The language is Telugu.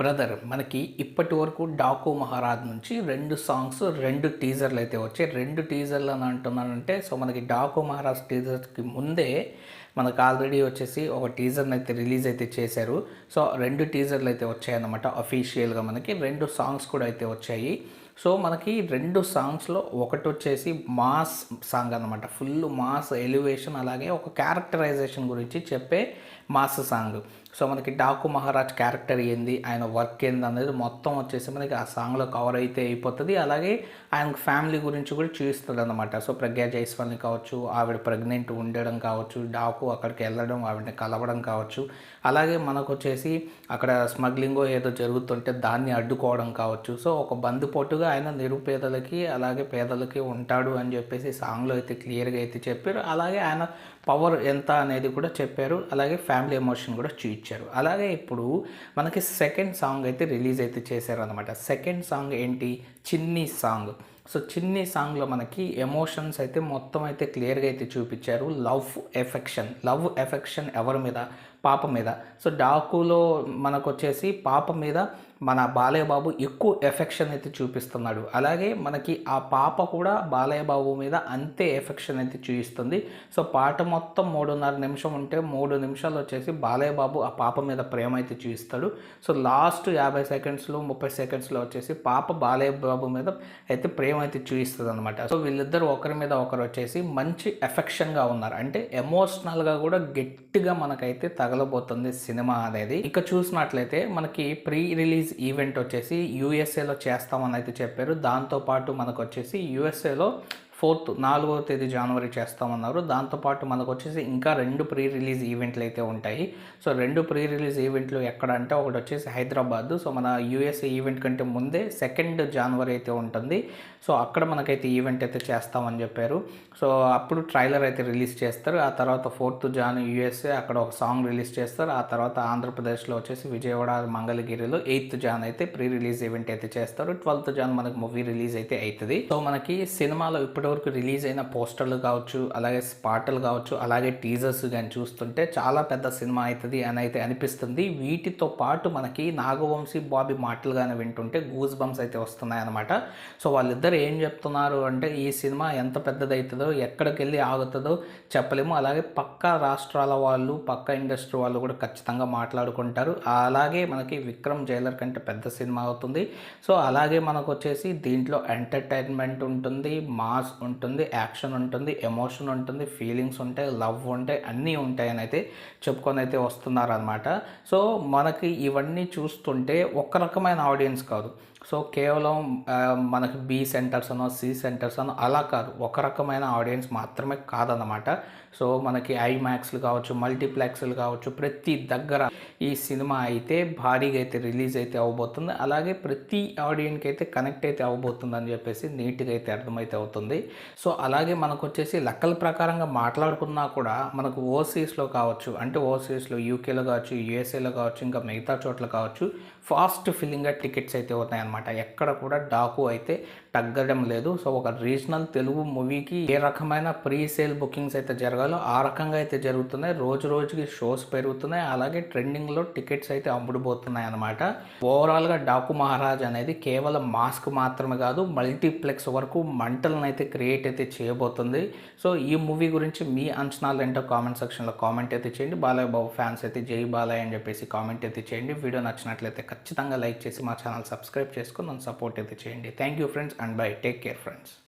బ్రదర్ మనకి ఇప్పటి వరకు డాకు మహారాజ్ నుంచి రెండు సాంగ్స్ రెండు టీజర్లు అయితే వచ్చాయి. రెండు టీజర్లు అని అంటున్నానంటే సో మనకి డాకు మహారాజ్ టీజర్కి ముందే మనకు ఆల్రెడీ వచ్చేసి ఒక టీజర్ని అయితే రిలీజ్ అయితే చేశారు. సో రెండు టీజర్లు అయితే వచ్చాయన్నమాట అఫీషియల్గా మనకి. రెండు సాంగ్స్ కూడా అయితే వచ్చాయి. సో మనకి రెండు సాంగ్స్లో ఒకటి వచ్చేసి మాస్ సాంగ్ అనమాట ఫుల్ మాస్ ఎలివేషన్ అలాగే ఒక క్యారెక్టరైజేషన్ గురించి చెప్పే మాస్ సాంగ్. సో మనకి డాకు మహారాజ్ క్యారెక్టర్ ఏంది ఆయన వర్క్ ఏంది అనేది మొత్తం వచ్చేసి మనకి ఆ సాంగ్లో కవర్ అయితే అయిపోతుంది. అలాగే ఆయన ఫ్యామిలీ గురించి కూడా చూపిస్తుంది అనమాట సో ప్రజ్ఞా జైస్వాల్ని కావచ్చు ఆవిడ ప్రెగ్నెంట్ ఉండడం కావచ్చు డాకు అక్కడికి వెళ్ళడం ఆవిడని కలవడం కావచ్చు. అలాగే మనకు వచ్చేసి అక్కడ స్మగ్లింగో ఏదో జరుగుతుంటే దాన్ని అడ్డుకోవడం కావచ్చు. సో ఒక బందిపోటుగా ఆయన నిరుపేదలకి అలాగే పేదలకి ఉంటాడు అని చెప్పేసి సాంగ్లో అయితే క్లియర్గా అయితే చెప్పారు. అలాగే ఆయన పవర్ ఎంత అనేది కూడా చెప్పారు. అలాగే ఫ్యామిలీ ఎమోషన్ కూడా చూపించారు అలాగే ఇప్పుడు మనకి సెకండ్ సాంగ్ అయితే రిలీజ్ అయితే చేశారు అనమాట సెకండ్ సాంగ్ ఏంటి? చిన్ని సాంగ్. సో చిన్ని సాంగ్లో మనకి ఎమోషన్స్ అయితే మొత్తం అయితే క్లియర్గా అయితే చూపించారు. లవ్ ఎఫెక్షన్ లవ్ ఎఫెక్షన్ ఎవరి మీద? పాప మీద. సో డాకులో మనకు వచ్చేసి పాప మీద మన బాలయ్య బాబు ఎక్కువ ఎఫెక్షన్ అయితే చూపిస్తున్నాడు. అలాగే మనకి ఆ పాప కూడా బాలయ్య బాబు మీద అంతే ఎఫెక్షన్ అయితే చూపిస్తుంది సో పాట మొత్తం మూడున్నర నిమిషం ఉంటే మూడు నిమిషాలు వచ్చేసి బాలయ్య బాబు ఆ పాప మీద ప్రేమ అయితే చూపిస్తాడు సో లాస్ట్ యాభై సెకండ్స్లో ముప్పై సెకండ్స్లో వచ్చేసి పాప బాలయ్య బాబు మీద అయితే ప్రేమ అయితే చూపిస్తుంది అనమాట సో వీళ్ళిద్దరు ఒకరి మీద ఒకరు వచ్చేసి మంచి ఎఫెక్షన్గా ఉన్నారు. అంటే ఎమోషనల్గా కూడా గట్టిగా మనకైతే తగలబోతుంది సినిమా అనేది. ఇక చూసినట్లయితే మనకి ప్రీ రిలీజ్ ఈవెంట్ వచ్చేసి యూఎస్ఏలో చేస్తామని అయితే చెప్పారు. దాంతోపాటు మనకు వచ్చేసి యూఎస్ఏలో ఫోర్త్ నాలుగవ తేదీ జనవరి చేస్తామన్నారు. దాంతోపాటు మనకు వచ్చేసి ఇంకా రెండు ప్రీ రిలీజ్ ఈవెంట్లు అయితే ఉంటాయి. సో రెండు ప్రీ రిలీజ్ ఈవెంట్లు ఎక్కడ అంటే ఒకటి వచ్చేసి హైదరాబాద్. సో మన యూఎస్ఏ ఈవెంట్ కంటే ముందే సెకండ్ జనవరి అయితే ఉంటుంది. సో అక్కడ మనకైతే ఈవెంట్ అయితే చేస్తామని చెప్పారు. సో అప్పుడు ట్రైలర్ అయితే రిలీజ్ చేస్తారు. ఆ తర్వాత ఫోర్త్ జాన్ యూఎస్ఏ అక్కడ ఒక సాంగ్ రిలీజ్ చేస్తారు. ఆ తర్వాత ఆంధ్రప్రదేశ్లో వచ్చేసి విజయవాడ మంగళగిరిలో ఎయిత్ జాన్ అయితే ప్రీ రిలీజ్ ఈవెంట్ అయితే చేస్తారు. ట్వెల్త్ జాన్ మనకి మూవీ రిలీజ్ అయితే అవుతుంది సో మనకి సినిమాలో ఇప్పుడు వరకు రిలీజ్ అయిన పోస్టర్లు కావచ్చు అలాగే పాటలు కావచ్చు అలాగే టీజర్స్ కానీ చూస్తుంటే చాలా పెద్ద సినిమా అవుతుంది అని అయితే అనిపిస్తుంది. వీటితో పాటు మనకి నాగవంశీ బాబీ మాటలు కానీ వింటుంటే గూజ్ బంప్స్ అయితే వస్తున్నాయి అనమాట సో వాళ్ళిద్దరు ఏం చెప్తున్నారు అంటే ఈ సినిమా ఎంత పెద్దదవుతుందో ఎక్కడికి వెళ్ళి ఆగుతుందో చెప్పలేము. అలాగే పక్క రాష్ట్రాల వాళ్ళు పక్క ఇండస్ట్రీ వాళ్ళు కూడా ఖచ్చితంగా మాట్లాడుకుంటారు. అలాగే మనకి విక్రమ్ జైలర్ కంటే పెద్ద సినిమా అవుతుంది. సో అలాగే మనకు వచ్చేసి దీంట్లో ఎంటర్టైన్మెంట్ ఉంటుంది మాస్ ఉంటుంది యాక్షన్ ఉంటుంది ఎమోషన్ ఉంటుంది ఫీలింగ్స్ ఉంటాయి లవ్ ఉంటాయి అన్నీ ఉంటాయని అయితే చెప్పుకొని అయితే వస్తున్నారు అనమాట సో మనకి ఇవన్నీ చూస్తుంటే ఒక రకమైన ఆడియన్స్ కాదు. సో కేవలం మనకు మనకి బి సెంటర్స్ అనో సి సెంటర్స్ అనో అలా కాదు. ఒక రకమైన ఆడియన్స్ మాత్రమే కాదనమాట సో మనకి ఐమాక్స్లు కావచ్చు మల్టీప్లెక్స్లు కావచ్చు ప్రతి దగ్గర ఈ సినిమా అయితే భారీగా అయితే రిలీజ్ అయితే అవ్వబోతుంది. అలాగే ప్రతి ఆడియన్కి అయితే కనెక్ట్ అయితే అవ్వబోతుంది అని చెప్పేసి నీట్గా అయితే అర్థమైతే అవుతుంది. సో అలాగే మనకు వచ్చేసి లెక్కల ప్రకారంగా మాట్లాడుకున్నా కూడా మనకు ఓసీస్లో కావచ్చు అంటే ఓసీస్లో యూకేలో కావచ్చు యూఎస్ఏలో కావచ్చు ఇంకా మిగతా చోట్ల కావచ్చు ఫాస్ట్ ఫిల్లింగ్గా టికెట్స్ అయితే ఉన్నాయన్నమాట ఎక్కడ కూడా డాకు అయితే తగ్గడం లేదు. సో ఒక రీజనల్ తెలుగు మూవీకి ఏ రకమైన ప్రీ సేల్ బుకింగ్స్ అయితే జరగాలో ఆ రకంగా అయితే జరుగుతున్నాయి. రోజు రోజుకి షోస్ పెరుగుతున్నాయి. అలాగే ట్రెండింగ్లో టికెట్స్ అయితే అమ్ముడుపోతున్నాయి అనమాట ఓవరాల్గా డాకు మహారాజ్ అనేది కేవలం మాస్క్ మాత్రమే కాదు మల్టీప్లెక్స్ వరకు మంటలను అయితే క్రియేట్ అయితే చేయబోతుంది. సో ఈ మూవీ గురించి మీ అంచనాలు ఏంటో కామెంట్ సెక్షన్లో కామెంట్ అయితే చేయండి. బాలయ్య బాబు ఫ్యాన్స్ అయితే జై బాలయ్య అని చెప్పేసి కామెంట్ అయితే చేయండి. వీడియో నచ్చినట్లయితే ఖచ్చితంగా లైక్ చేసి మా ఛానల్ సబ్స్క్రైబ్ చేసుకొని నన్ను సపోర్ట్ అయితే చేయండి. Thank you friends and bye take care friends